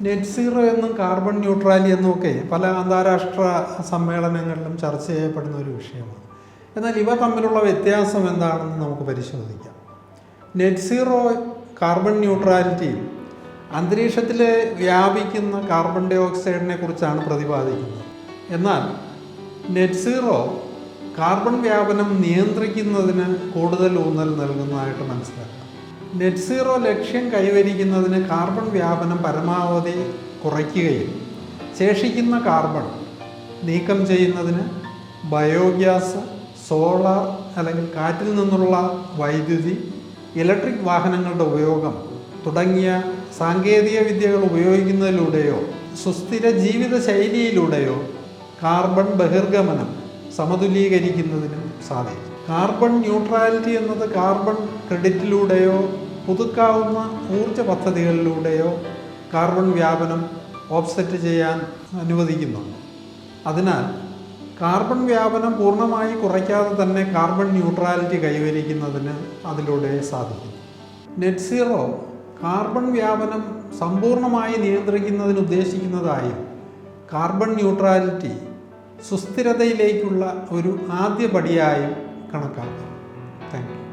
Net zero എന്നും carbon neutrality എന്നും ഒക്കെ പല അന്താരാഷ്ട്ര സമ്മേളനങ്ങളിലും ചർച്ച ചെയ്യപ്പെടുന്ന ഒരു വിഷയമാണ്. എന്നാൽ ഇവ തമ്മിലുള്ള വ്യത്യാസം എന്താണെന്ന് നമുക്ക് പരിശോധിക്കാം. നെറ്റ് സീറോ കാർബൺ ന്യൂട്രാലിറ്റി അന്തരീക്ഷത്തിൽ വ്യാപിക്കുന്ന കാർബൺ ഡൈ ഓക്സൈഡിനെ കുറിച്ചാണ് പ്രതിപാദിക്കുന്നത്. എന്നാൽ നെറ്റ് സീറോ കാർബൺ വ്യാപനം നിയന്ത്രിക്കുന്നതിന് കൂടുതൽ ഊന്നൽ നൽകുന്നതായിട്ട് മനസ്സിലാക്കാം. നെറ്റ് സീറോ ലക്ഷ്യം കൈവരിക്കുന്നതിന് കാർബൺ വ്യാപനം പരമാവധി കുറയ്ക്കുകയും ശേഷിക്കുന്ന കാർബൺ നീക്കം ചെയ്യുന്നതിന് ബയോഗ്യാസ് സോളാർ അല്ലെങ്കിൽ കാറ്റിൽ നിന്നുള്ള വൈദ്യുതി ഇലക്ട്രിക് വാഹനങ്ങളുടെ ഉപയോഗം തുടങ്ങിയ സാങ്കേതിക വിദ്യകൾ ഉപയോഗിക്കുന്നതിലൂടെയോ സുസ്ഥിര ജീവിത ശൈലിയിലൂടെയോ കാർബൺ ബഹിർഗമനം സമതുലീകരിക്കുന്നതിനും സാധിക്കും. കാർബൺ ന്യൂട്രാലിറ്റി എന്നത് കാർബൺ ക്രെഡിറ്റിലൂടെയോ പുതുക്കാവുന്ന ഊർജ പദ്ധതികളിലൂടെയോ കാർബൺ വ്യാപനം ഓഫ്സെറ്റ് ചെയ്യാൻ അനുവദിക്കുന്നുണ്ട് അതിനാൽ കാർബൺ വ്യാപനം പൂർണമായി കുറയ്ക്കാതെ തന്നെ കാർബൺ ന്യൂട്രാലിറ്റി കൈവരിക്കുന്നതിന് അതിലൂടെ സാധിക്കും. നെറ്റ് സീറോ കാർബൺ വ്യാപനം സമ്പൂർണമായി നിയന്ത്രിക്കുന്നതിന് ഉദ്ദേശിക്കുന്നതായും കാർബൺ ന്യൂട്രാലിറ്റി സുസ്ഥിരതയിലേക്കുള്ള ഒരു ആദ്യ പടിയായും കണക്കാക്കാം താങ്ക് യു